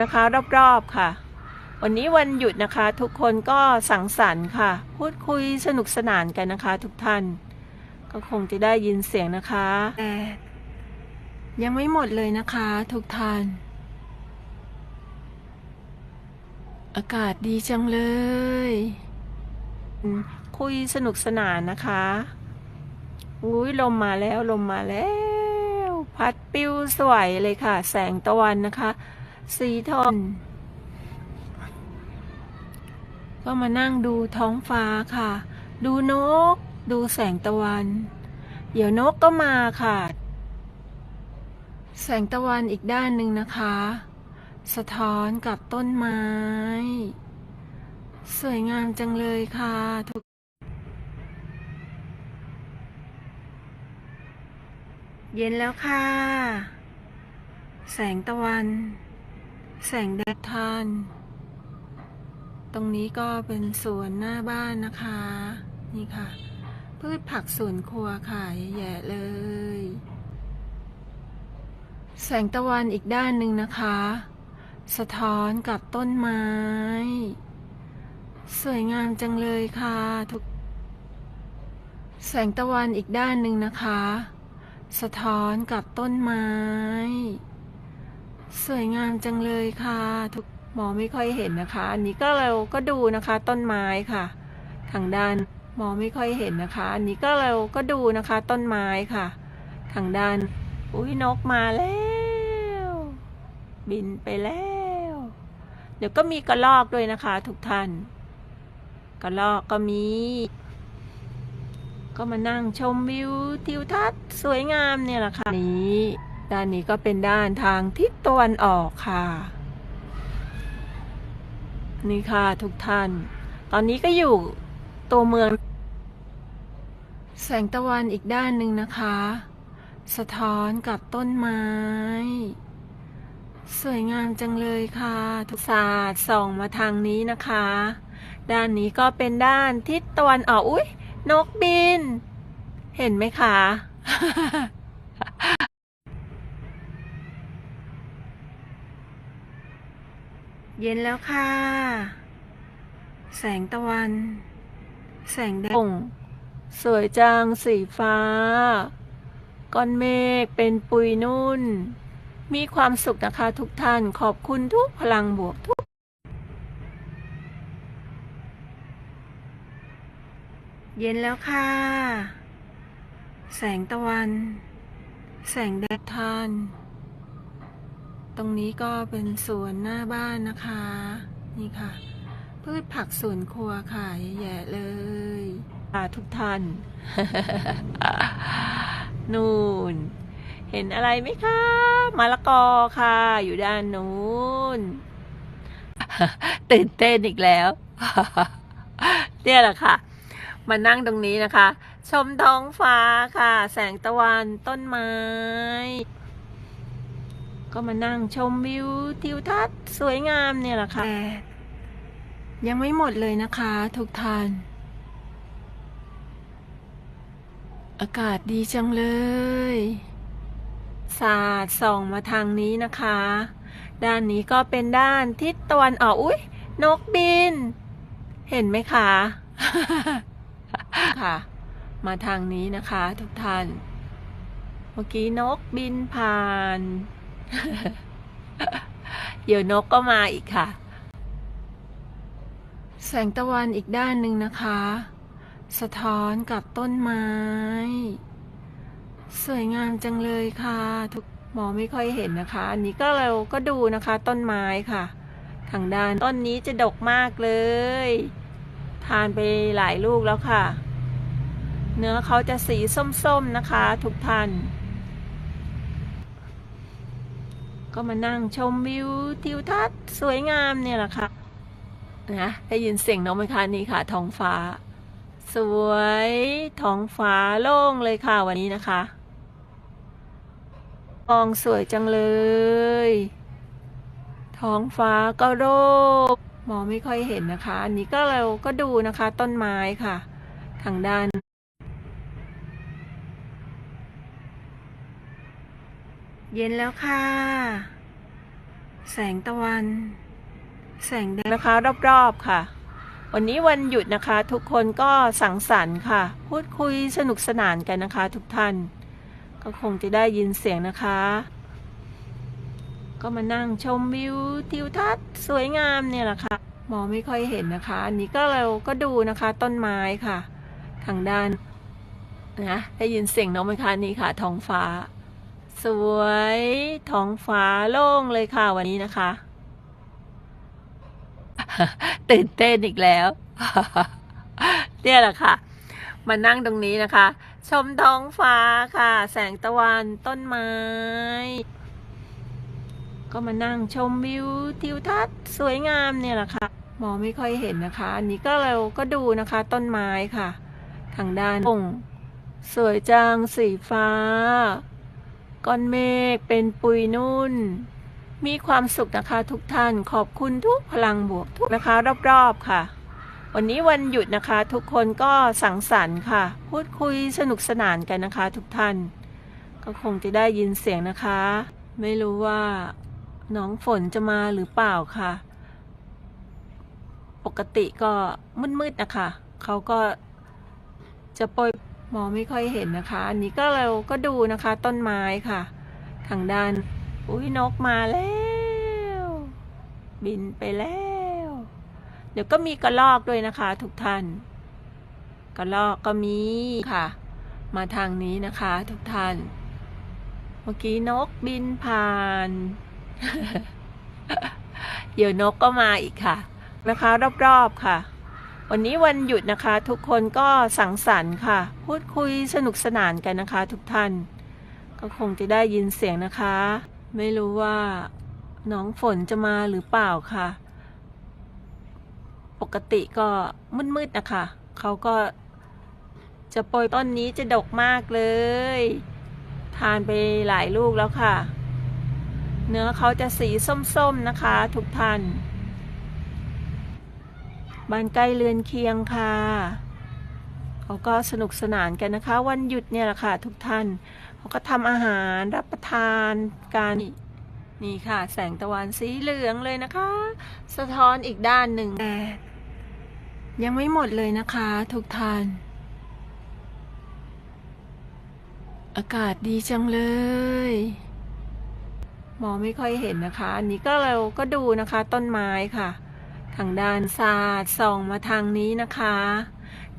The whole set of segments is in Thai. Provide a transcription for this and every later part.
นะคะรอบๆค่ะ วันนี้วันหยุดนะคะทุกคนก็สังสรรค์ค่ะ พูดคุยสนุกสนานกันนะคะ ทุกท่าน ก็คงจะได้ยินเสียงนะคะแต่ยังไม่หมดเลยนะคะ ทุกท่าน อากาศดีจังเลย คุยสนุกสนานนะคะอุ้ยลมมาแล้วลมมาแล้ว พัดปิ้วสวยเลยค่ะ แสงตะวันนะคะ สีทอง ก็มานั่งดูท้องฟ้าค่ะ ดูนก ดูแสงตะวัน เดี๋ยวนกก็มาค่ะ แสงตะวันอีกด้านหนึ่งนะคะ สะท้อนกับต้นไม้ สวยงามจังเลยค่ะทุกเย็นแล้วค่ะ แสงตะวัน แสงแดดทาน ตรงนี้ก็เป็นสวนหน้าบ้านนะคะ นี่ค่ะ พืชผักสวนครัวค่ะแย่เลย แสงตะวันอีกด้านหนึ่งนะคะ สะท้อนกับต้นไม้ สวยงามจังเลยค่ะทุก แสงตะวันอีกด้านหนึ่งนะคะ สะท้อนกับต้นไม้ สวยงามจังเลยค่ะ ทุกหมอไม่ค่อยเห็นนะคะ อันนี้ก็เราก็ดูนะคะต้นไม้ค่ะ ทางด้านหมอไม่ค่อยเห็นนะคะ อันนี้ก็เราก็ดูนะคะ ต้นไม้ค่ะ ทางด้าน อุ้ยนกมาแล้ว บินไปแล้ว เดี๋ยวก็มีกระรอกด้วยนะคะ ทุกท่าน กระรอกก็มี ก็มานั่งชมวิวทิวทัศน์สวยงามเนี่ยแหละค่ะนี้ ด้านนี้ก็เป็นด้านทางทิศตะวันออกค่ะ นี่ค่ะทุกท่าน ตอนนี้ก็อยู่ตัวเมือง แสงตะวันอีกด้านหนึ่งนะคะ สะท้อนกับต้นไม้ สวยงามจังเลยค่ะ ทุกศาสตร์ส่องมาทางนี้นะคะ ด้านนี้ก็เป็นด้านทิศตะวันออก อุ้ยนกบิน เห็นไหมคะ เย็นแล้วค่ะ แสงตะวัน แสงแดดสวยจังสีฟ้า ก้อนเมฆเป็นปุยนุ่น มีความสุขนะคะทุกท่านขอบคุณทุกพลังบวกทุกเย็นแล้วค่ะ แสงตะวัน แสงแดดทาน ตรงนี้ก็เป็นสวนหน้าบ้านนะคะ นี่ค่ะ พืชผักสวนครัวค่ะแย่ๆเลยค่ะทุกท่าน นู่น เห็นอะไรไหมคะมะละกอค่ะ อยู่ด้านนู้น ตื่นเต้นอีกแล้ว เนี่ยแหละค่ะ มานั่งตรงนี้นะคะ ชมท้องฟ้าค่ะ แสงตะวันต้นไม้ ก็มานั่งชมวิวทิวทัศน์สวยงามเนี่ยแหละค่ะแต่ยังไม่หมดเลยนะคะทุกท่าน อากาศดีจังเลย สาดส่องมาทางนี้นะคะ ด้านนี้ก็เป็นด้านทิศตะวันออกอุ้ยนกบิน เห็นไหมคะค่ะ มาทางนี้นะคะทุกท่าน เมื่อกี้นกบินผ่าน เดี๋ยวนกก็มาอีกค่ะ แสงตะวันอีกด้านหนึ่งนะคะ สะท้อนกับต้นไม้ สวยงามจังเลยค่ะ ทุกหมอไม่ค่อยเห็นนะคะ อันนี้ก็เราก็ดูนะคะ ต้นไม้ค่ะ ทางด้านต้นนี้จะดกมากเลย ทานไปหลายลูกแล้วค่ะ เนื้อเขาจะสีส้มๆนะคะ ทุกท่าน ก็มานั่งชมวิวทิวทัศน์สวยงามเนี่ยแหละค่ะนะได้ยินเสียงนกไหมคะนี่ค่ะท้องฟ้า สวยท้องฟ้าโล่งเลยค่ะวันนี้นะคะมองสวยจังเลย ท้องฟ้าก็โล่งมองไม่ค่อยเห็นนะคะ อันนี้ก็เราก็ดูนะคะต้นไม้ค่ะ ทางด้าน เย็นแล้วค่ะ แสงตะวัน แสงแดงนะคะรอบๆค่ะ วันนี้วันหยุดนะคะ ทุกคนก็สังสรรค์ค่ะ พูดคุยสนุกสนานกันนะคะ ทุกท่าน ก็คงจะได้ยินเสียงนะคะ ก็มานั่งชมวิวทิวทัศน์สวยงามเนี่ยแหละค่ะมองไม่ค่อยเห็นนะคะ อันนี้ก็เราก็ดูนะคะ ต้นไม้ค่ะ ทางด้านนะได้ยินเสียงน้องไหมคะนี่ค่ะท้องฟ้า สวยท้องฟ้าโล่งเลยค่ะวันนี้นะคะ ตื่นเต้นอีกแล้ว เนี่ยแหละค่ะ มานั่งตรงนี้นะคะ ชมท้องฟ้าค่ะ แสงตะวันต้นไม้ ก็มานั่งชมวิวทิวทัศน์สวยงามเนี่ยแหละค่ะ มองไม่ค่อยเห็นนะคะ อันนี้ก็เราก็ดูนะคะ ต้นไม้ค่ะ ทางด้านองสวยจังสีฟ้า ก้อนเมฆเป็นปุยนุ่น มีความสุขนะคะทุกท่านขอบคุณทุกพลังบวกทุกนะคะ รอบๆค่ะ วันนี้วันหยุดนะคะ ทุกคนก็สังสรรค์ค่ะ พูดคุยสนุกสนานกันนะคะ ทุกท่าน ก็คงจะได้ยินเสียงนะคะ ไม่รู้ว่าน้องฝนจะมาหรือเปล่าค่ะ ปกติก็มืดๆนะคะเขาก็จะโปรย มองไม่ค่อยเห็นนะคะ อันนี้ก็เราก็ดูนะคะต้นไม้ค่ะ ทางด้าน อุ้ยนกมาแล้ว บินไปแล้ว เดี๋ยวก็มีกระลอกด้วยนะคะ ทุกท่าน กระลอกก็มีค่ะ มาทางนี้นะคะ ทุกท่าน เมื่อกี้นกบินผ่าน เดี๋ยวนกก็มาอีกค่ะ นะคะ รอบๆค่ะ วันนี้วันหยุดนะคะทุกคนก็สังสรรค์ค่ะ พูดคุยสนุกสนานกันนะคะ ทุกท่าน ก็คงจะได้ยินเสียงนะคะ ไม่รู้ว่าน้องฝนจะมาหรือเปล่าค่ะ ปกติก็มืดๆนะคะเขาก็จะโปรยต้นนี้จะดกมากเลย ทานไปหลายลูกแล้วค่ะ เนื้อเขาจะสีส้มๆนะคะ ทุกท่าน บ้านใกล้เรือนเคียงค่ะเขาก็สนุกสนานกันนะคะ วันหยุดเนี่ยแหละค่ะทุกท่านเขาก็ทำอาหารรับประทานกันนี่ค่ะ แสงตะวันสีเหลืองเลยนะคะ สะท้อนอีกด้านหนึ่งแต่ยังไม่หมดเลยนะคะ ทุกท่าน อากาศดีจังเลย มองไม่ค่อยเห็นนะคะ อันนี้ก็เราก็ดูนะคะต้นไม้ค่ะ ทางด้านศาสตร์ส่องมาทางนี้นะคะ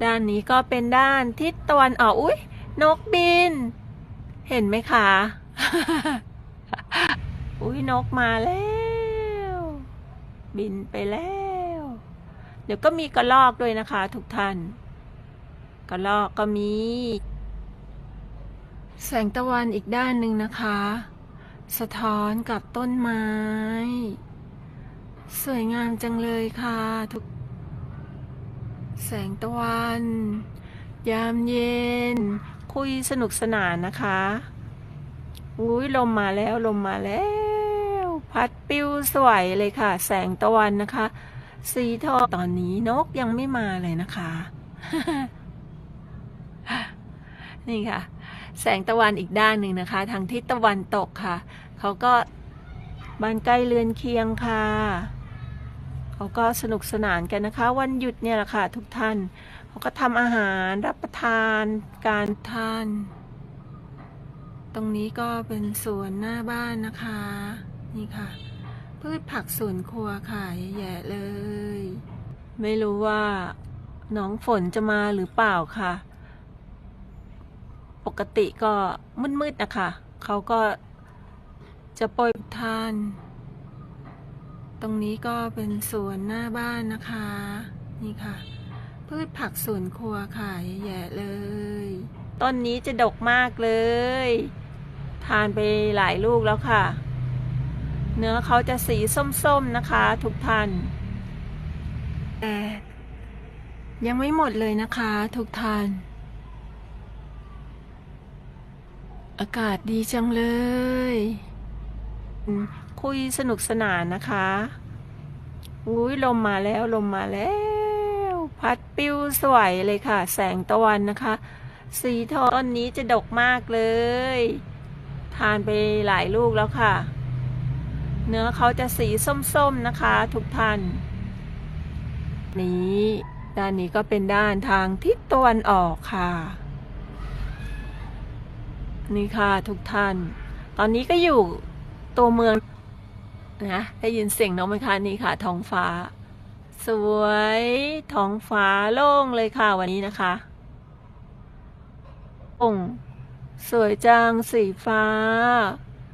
ด้านนี้ก็เป็นด้านทิศตะวันออกอุ้ยนกบิน เห็นไหมคะ อุ้ยนกมาแล้ว บินไปแล้ว เดี๋ยวก็มีกระลอกด้วยนะคะ ทุกท่าน กระลอกก็มี แสงตะวันอีกด้านหนึ่งนะคะ สะท้อนกับต้นไม้ สวยงามจังเลยค่ะ ทุก แสงตะวัน ยามเย็น คุยสนุกสนานนะคะอุ้ยลมมาแล้วลมมาแล้ว พัดปิ้วสวยเลยค่ะ แสงตะวันนะคะ สีทองตอนนี้นกยังไม่มาเลยนะคะ นี่ค่ะ แสงตะวันอีกด้านหนึ่งนะคะ ทางทิศตะวันตกค่ะ เขาก็บ้านใกล้เรือนเคียงค่ะ เขาก็สนุกสนานกันนะคะ วันหยุดเนี่ยแหละค่ะทุกท่าน เขาก็ทำอาหารรับประทานการทาน ตรงนี้ก็เป็นสวนหน้าบ้านนะคะ นี่ค่ะ พืชผักสวนครัวค่ะแย่เลย ไม่รู้ว่าน้องฝนจะมาหรือเปล่าค่ะ ปกติก็มืดๆนะคะ เขาก็จะโปรยทาน ตรงนี้ก็เป็นสวนหน้าบ้านนะคะ นี่ค่ะ พืชผักสวนครัวค่ะแย่เลย ต้นนี้จะดกมากเลย ทานไปหลายลูกแล้วค่ะ เนื้อเขาจะสีส้มๆนะคะ ทุกท่านแต่ยังไม่หมดเลยนะคะ ทุกท่าน อากาศดีจังเลย คุยสนุกสนานนะคะอุ้ยลมมาแล้วลมมาแล้ว พัดปิ้วสวยเลยค่ะ แสงตะวันนะคะ สีทองต้นนี้จะดกมากเลย ทานไปหลายลูกแล้วค่ะ เนื้อเขาจะสีส้มๆนะคะ ทุกท่าน นี้ด้านนี้ก็เป็นด้านทางทิศตะวันออกค่ะ นี่ค่ะทุกท่าน ตอนนี้ก็อยู่ตัวเมือง นะได้ยินเสียงนกไหมคะนี่ค่ะท้องฟ้า สวยท้องฟ้าโล่งเลยค่ะวันนี้นะคะองสวยจังสีฟ้า